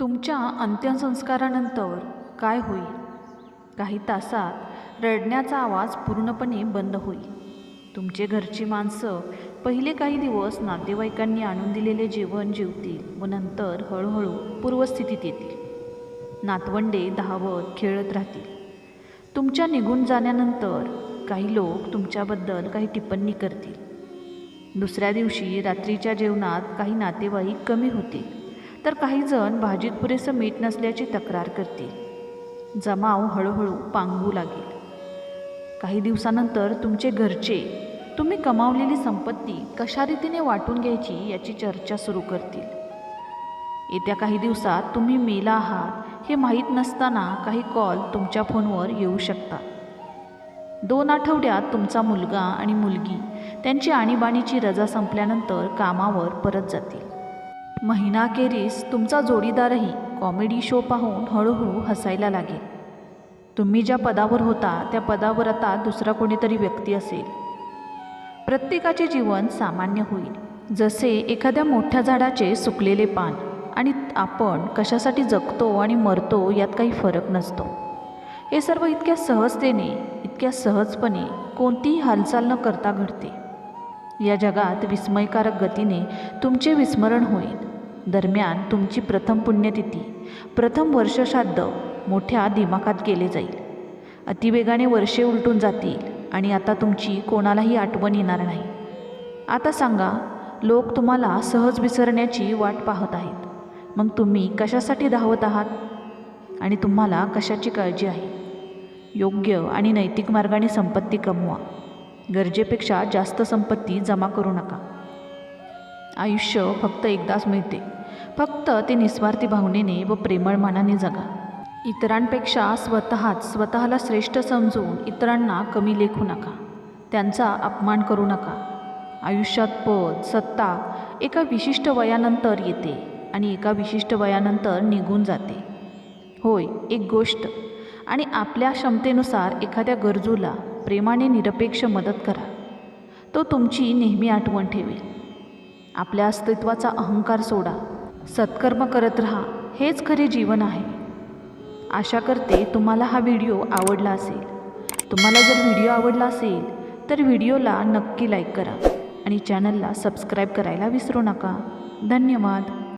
तुमच्या अंत्यसंस्कारानंतर काय होईल? काही तासात रडण्याचा आवाज पूर्णपणे बंद होईल. तुमचे घरची माणसं पहिले काही दिवस नातेवाईकांनी आणून दिलेले जेवण जेवतील व नंतर हळूहळू पूर्वस्थितीत येतील. नातवंडे धावत खेळत राहतील. तुमच्या निघून जाण्यानंतर काही लोक तुमच्याबद्दल काही टिप्पणी करतील. दुसऱ्या दिवशी रात्रीच्या जेवणात काही नातेवाईक कमी होतील. तर काही जण भाजीत पुरेसं मीठ नसल्याची तक्रार करतील. जमाव हळूहळू पांगू लागेल. काही दिवसानंतर तुमचे घरचे तुम्ही कमावलेली संपत्ती कशा रीतीने वाटून घ्यायची याची चर्चा सुरू करतील. येत्या काही दिवसात तुम्ही मेला आहात हे माहीत नसताना काही कॉल तुमच्या फोनवर येऊ शकतात. दोन आठवड्यात तुमचा मुलगा आणि मुलगी त्यांची आणीबाणीची रजा संपल्यानंतर कामावर परत जातील. महिनाकेरीस तुमचा जोडीदारही कॉमेडी शो पाहून हळूहळू हसायला लागेल. तुम्ही ज्या पदावर होता त्या पदावर आता दुसरा कोणीतरी व्यक्ती असेल. प्रत्येकाचे जीवन सामान्य होईल. जसे एखाद्या मोठ्या झाडाचे सुकलेले पान आणि आपण कशासाठी जगतो आणि मरतो यात काही फरक नसतो. हे सर्व इतक्या सहजतेने इतक्या सहजपणे कोणतीही हालचाल न करता घडते. या जगात विस्मयकारक गतीने तुमचे विस्मरण होईल. दरम्यान तुमची प्रथम पुण्यतिथी. प्रथम वर्षश्राद्ध मोठ्या दिमाखात केले जाईल. अतिवेगाने वर्षे उलटून जातील आणि आता तुमची कोणालाही आठवण येणार नाही. आता सांगा लोक तुम्हाला सहज विसरण्याची वाट पाहत आहेत. मग तुम्ही कशासाठी धावत आहात? आणि तुम्हाला कशाची काळजी आहे? योग्य आणि नैतिक मार्गाने संपत्ती कमवा. गरजेपेक्षा जास्त संपत्ती जमा करू नका. आयुष्य फक्त एकदाच मिळते. फक्त ते निस्वार्थी भावनेने व प्रेमळ मनाने जगा. इतरांपेक्षा स्वतःच स्वतःला श्रेष्ठ समजून इतरांना कमी लेखू नका. त्यांचा अपमान करू नका. आयुष्यात पद सत्ता एका विशिष्ट वयानंतर येते आणि एका विशिष्ट वयानंतर निघून जाते. होय एक गोष्ट. आणि आपल्या क्षमतेनुसार एखाद्या गरजूला प्रेमाने निरपेक्ष मदत करा. तो तुमची नेहमी आठवण ठेवेल. आपल्या अस्तित्वाचा अहंकार सोडा. सत्कर्म करत राहा हेच खरे जीवन आहे. आशा करते तुम्हाला हा व्हिडिओ आवडला असेल. तुम्हाला जर व्हिडिओ आवडला असेल तर व्हिडिओला नक्की लाईक करा आणि चॅनलला सबस्क्राईब करायला विसरू नका. धन्यवाद.